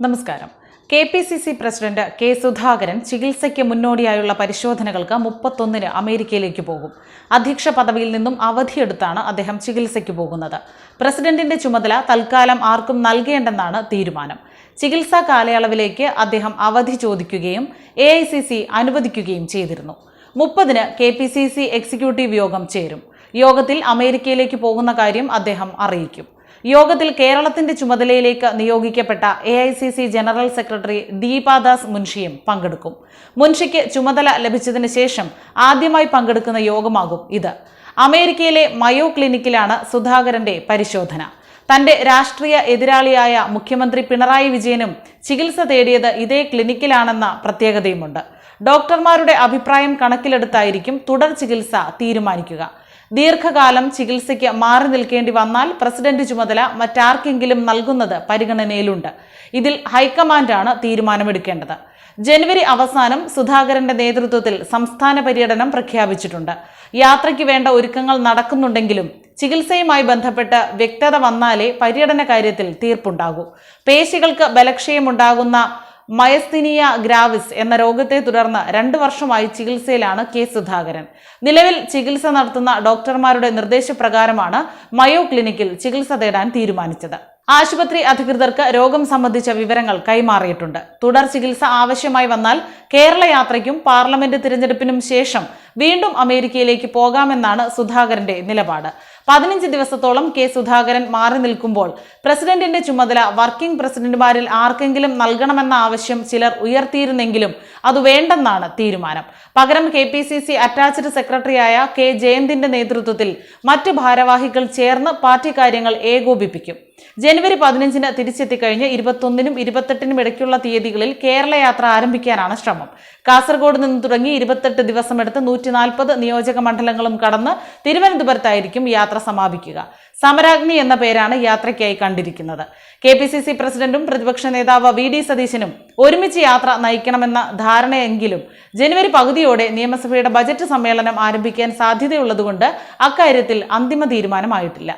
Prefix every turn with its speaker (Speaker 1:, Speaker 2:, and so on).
Speaker 1: നമസ്കാരം. K P C C president K Sudhakaran ചികിത്സയ്ക്ക് മുന്നോടിയായുള്ള പരിശോധനകൾക്ക് മുപ്പത്തൊന്നിന് അമേരിക്കയിലേക്ക് പോകും. അധ്യക്ഷ പദവിയിൽ നിന്നും അവധിയെടുത്താണ് അദ്ദേഹം ചികിത്സയ്ക്ക് പോകുന്നത്. പ്രസിഡന്റിന്റെ ചുമതല തൽക്കാലം ആർക്കും നൽകേണ്ടെന്നാണ് തീരുമാനം. ചികിത്സാ കാലയളവിലേക്ക് അദ്ദേഹം അവധി ചോദിക്കുകയും എ അനുവദിക്കുകയും ചെയ്തിരുന്നു. മുപ്പതിന് K P C C executive യോഗം ചേരും. യോഗത്തിൽ അമേരിക്കയിലേക്ക് പോകുന്ന കാര്യം അദ്ദേഹം അറിയിക്കും. യോഗത്തിൽ കേരളത്തിന്റെ ചുമതലയിലേക്ക് നിയോഗിക്കപ്പെട്ട എ ജനറൽ സെക്രട്ടറി ദീപാദാസ് മുൻഷിയും പങ്കെടുക്കും. മുൻഷിക്ക് ചുമതല ലഭിച്ചതിന് ശേഷം ആദ്യമായി പങ്കെടുക്കുന്ന യോഗമാകും ഇത്. അമേരിക്കയിലെ മയോ ക്ലിനിക്കിലാണ് സുധാകരന്റെ പരിശോധന. തന്റെ രാഷ്ട്രീയ എതിരാളിയായ മുഖ്യമന്ത്രി പിണറായി വിജയനും ചികിത്സ തേടിയത് ഇതേ ക്ലിനിക്കിലാണെന്ന പ്രത്യേകതയുമുണ്ട്. ഡോക്ടർമാരുടെ അഭിപ്രായം കണക്കിലെടുത്തായിരിക്കും തുടർ ചികിത്സ തീരുമാനിക്കുക. ദീർഘകാലം ചികിത്സയ്ക്ക് മാറി നിൽക്കേണ്ടി വന്നാൽ പ്രസിഡന്റ് ചുമതല മറ്റാർക്കെങ്കിലും നൽകുന്നത് പരിഗണനയിലുണ്ട്. ഇതിൽ ഹൈക്കമാൻഡാണ് തീരുമാനമെടുക്കേണ്ടത്. ജനുവരി അവസാനം സുധാകരന്റെ നേതൃത്വത്തിൽ സംസ്ഥാന പര്യടനം പ്രഖ്യാപിച്ചിട്ടുണ്ട്. യാത്രയ്ക്ക് വേണ്ട ഒരുക്കങ്ങൾ നടക്കുന്നുണ്ടെങ്കിലും ചികിത്സയുമായി ബന്ധപ്പെട്ട് വ്യക്തത വന്നാലേ പര്യടന കാര്യത്തിൽ തീർപ്പുണ്ടാകൂ. പേശികൾക്ക് ബലക്ഷയമുണ്ടാകുന്ന മയസ്തിനിയ ഗ്രാവിസ് എന്ന രോഗത്തെ തുടർന്ന് രണ്ട് വർഷമായി ചികിത്സയിലാണ് കെ സുധാകരൻ. നിലവിൽ ചികിത്സ നടത്തുന്ന ഡോക്ടർമാരുടെ നിർദ്ദേശപ്രകാരമാണ് മയോ ക്ലിനിക്കിൽ ചികിത്സ തേടാൻ തീരുമാനിച്ചത്. ആശുപത്രി അധികൃതർക്ക് രോഗം സംബന്ധിച്ച വിവരങ്ങൾ കൈമാറിയിട്ടുണ്ട്. തുടർ ചികിത്സ ആവശ്യമായി വന്നാൽ കേരള യാത്രയ്ക്കും പാർലമെന്റ് തിരഞ്ഞെടുപ്പിനും ശേഷം വീണ്ടും അമേരിക്കയിലേക്ക് പോകാമെന്നാണ് സുധാകരന്റെ നിലപാട്. പതിനഞ്ച് ദിവസത്തോളം കെ സുധാകരൻ മാറി നിൽക്കുമ്പോൾ പ്രസിഡന്റിന്റെ ചുമതല വർക്കിംഗ് പ്രസിഡന്റുമാരിൽ ആർക്കെങ്കിലും നൽകണമെന്ന ആവശ്യം ചിലർ ഉയർത്തിയിരുന്നെങ്കിലും അത് വേണ്ടെന്നാണ് തീരുമാനം. പകരം K P C C attached സെക്രട്ടറിയായ കെ ജയന്തിന്റെ നേതൃത്വത്തിൽ മറ്റ് ഭാരവാഹികൾ ചേർന്ന് പാർട്ടി കാര്യങ്ങൾ ഏകോപിപ്പിക്കും. ജനുവരി പതിനഞ്ചിന് തിരിച്ചെത്തിക്കഴിഞ്ഞ് ഇരുപത്തൊന്നിനും ഇരുപത്തെട്ടിനും ഇടയ്ക്കുള്ള തീയതികളിൽ കേരള യാത്ര ആരംഭിക്കാനാണ് ശ്രമം. കാസർഗോഡ് നിന്ന് തുടങ്ങി ഇരുപത്തെട്ട് ദിവസമെടുത്ത് നൂറ്റി നാൽപ്പത് നിയോജക മണ്ഡലങ്ങളും കടന്ന് തിരുവനന്തപുരത്തായിരിക്കും യാത്ര സമാപിക്കുക. സമരാഗ്നി എന്ന പേരാണ് യാത്രയ്ക്കായി കണ്ടിരിക്കുന്നത്. കെ പി സി സി പ്രസിഡന്റും പ്രതിപക്ഷ നേതാവ് വി ഡി സതീശനും ഒരുമിച്ച് യാത്ര നയിക്കണമെന്ന ധാരണയെങ്കിലും ജനുവരി പകുതിയോടെ നിയമസഭയുടെ ബജറ്റ് സമ്മേളനം ആരംഭിക്കാൻ സാധ്യതയുള്ളതുകൊണ്ട് അക്കാര്യത്തിൽ അന്തിമ തീരുമാനമായിട്ടില്ല.